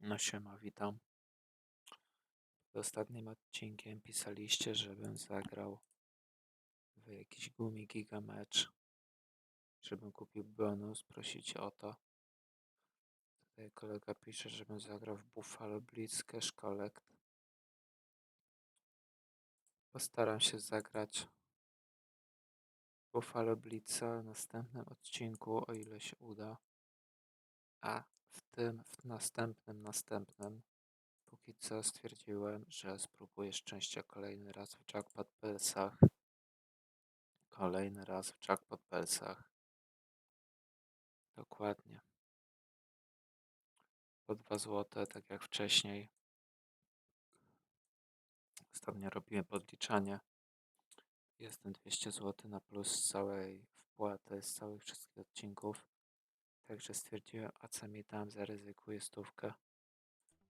No siema, witam. Pod ostatnim odcinkiem pisaliście, żebym zagrał w jakiś gumi giga mecz, żebym kupił bonus, prosicie o to. Tutaj kolega pisze, żebym zagrał w Buffalo Blitz Cash Collect. Postaram się zagrać Buffalo Blitza w następnym odcinku, o ile się uda. A w tym, w następnym, następnym Póki co stwierdziłem, że spróbuję szczęścia kolejny raz w Jackpot Pelsach. Kolejny raz w Jackpot Pelsach. Dokładnie. Po 2 złote, tak jak wcześniej. Ostatnio robiłem podliczanie. Jestem 200 zł na plus z całej wpłaty, z całych wszystkich odcinków. Także stwierdziłem, a co mi tam, zaryzykuję stówkę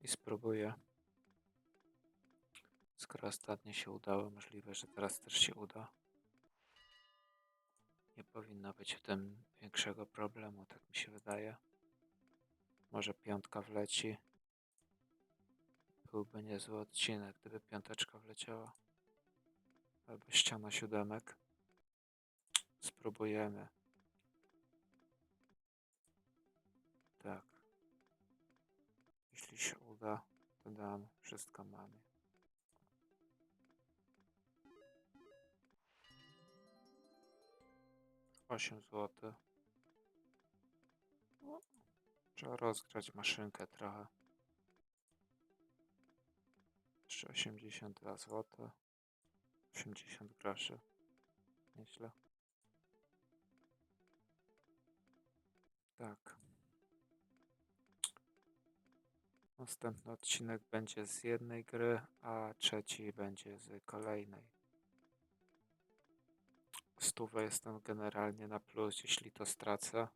i spróbuję. Skoro ostatnio się udało, możliwe, że teraz też się uda. Nie powinno być w tym większego problemu, tak mi się wydaje. Może piątka wleci. Byłby niezły odcinek, gdyby piąteczka wleciała. Albo ściana siódemek. Spróbujemy. Jeśli się uda, to dam wszystko mamie. Osiem. No, Trzeba rozgrać maszynkę trochę. Jeszcze 82 zł. 80 groszy. Nieźle. Tak. Następny odcinek będzie z jednej gry, a trzeci będzie z kolejnej. Stówę jestem generalnie na plus, jeśli to stracę.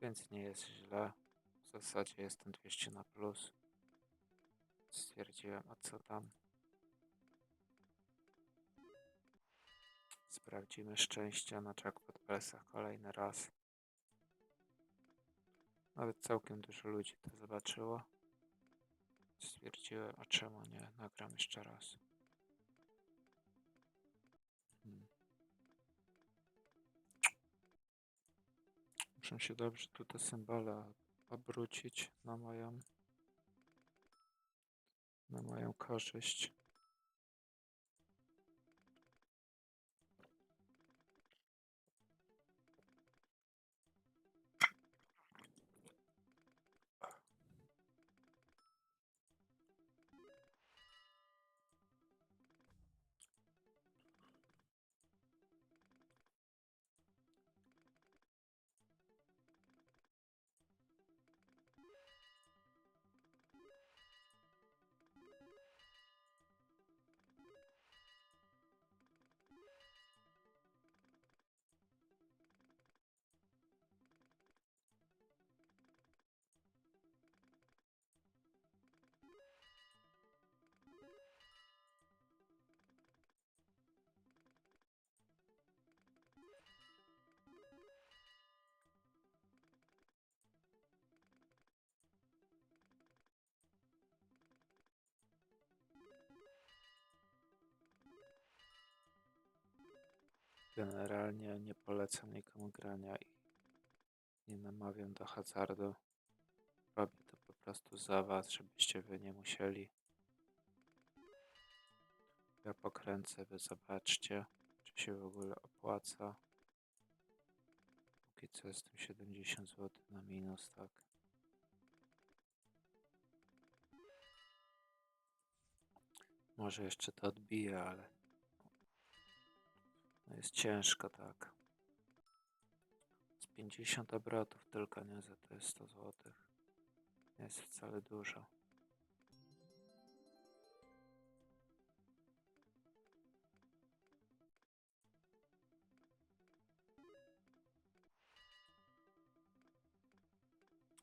Więc nie jest źle. W zasadzie jestem 200 na plus. Stwierdziłem, a co tam? Sprawdzimy szczęście na jackpot presach kolejny raz. Nawet całkiem dużo ludzi to zobaczyło. Stwierdziłem, a czemu nie? Nagram jeszcze raz. Hmm. Muszę się dobrze tu te symbole obrócić na moją na moją korzyść. Generalnie nie polecam nikomu grania i nie namawiam do hazardu. Robię to po prostu za was, żebyście wy nie musieli. Ja pokręcę, wy zobaczcie, czy się w ogóle opłaca. Póki co jestem 70 zł na minus, tak. Może jeszcze to odbije, ale no jest ciężko, tak. Z 50 obrotów tylko, nie za to jest 100 zł. Jest wcale dużo.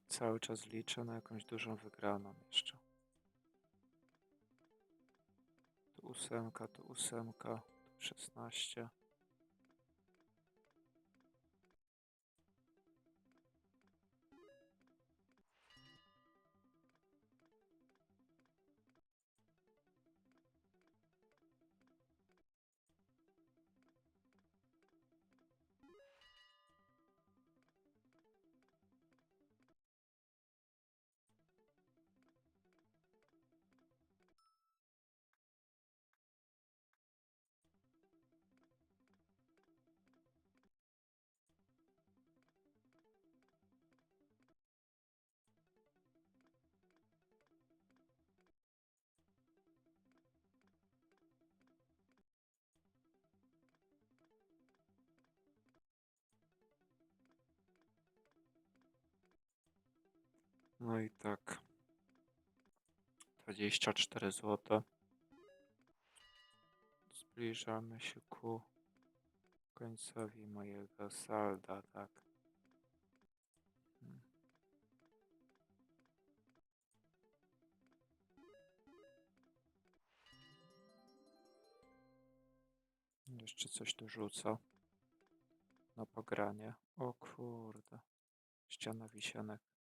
Cały czas liczę na jakąś dużą wygraną jeszcze. Tu ósemka, tu ósemka, tu 16. No i tak. 24 zł. Zbliżamy się ku końcowi mojego salda, tak. Hmm. Jeszcze coś tu rzuca. Na pogranie. O kurde. Ściana wisienek.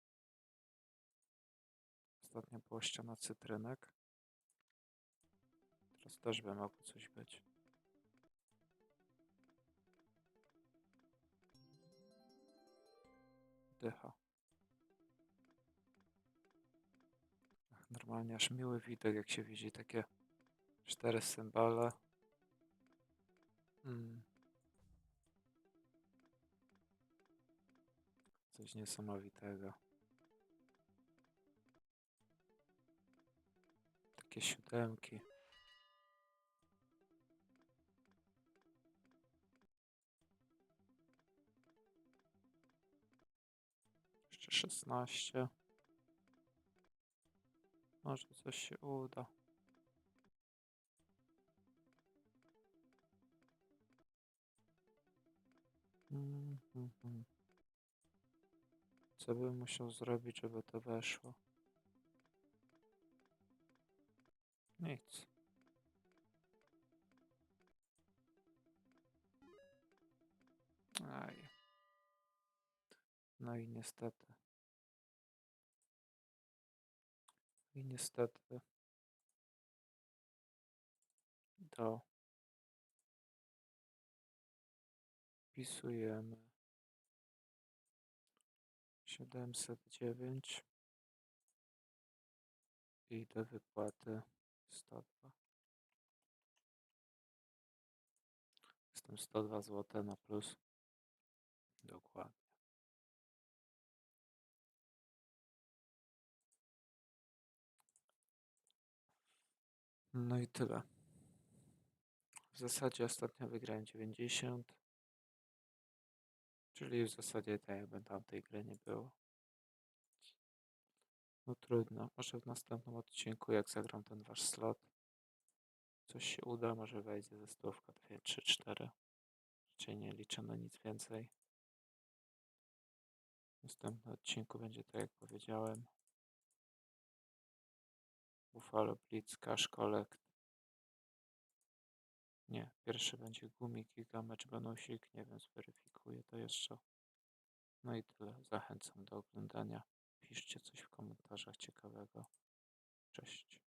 Ostatnio była ściana cytrynek. Teraz też by mogło coś być. Dycha. Ach, normalnie aż miły widok, jak się widzi takie cztery symbole. Mm. Coś niesamowitego. Takie siódemki. Jeszcze szesnaście. Może coś się uda. Mm, mm. Co bym musiał zrobić, żeby to weszło? Nic. Aj. No i niestety. I niestety. To. Wpisujemy. 709 i do wypłaty 102. Jestem 102 zł na plus. Dokładnie. No i tyle. W zasadzie ostatnio wygrałem 90. Czyli w zasadzie tak jakby tamtej gry nie było. No trudno. Może w następnym odcinku, jak zagram ten wasz slot, coś się uda, może wejdzie ze stówka 2, 3, 4. Raczej nie liczę na nic więcej. W następnym odcinku będzie tak jak powiedziałem. Buffalo Blitz, Cash Collect. Nie, pierwszy będzie Gumik, Giga, Mecz Bonusik. Nie wiem, zweryfikuję to jeszcze. No i tyle. Zachęcam do oglądania. Piszcie coś w komentarzach ciekawego. Cześć.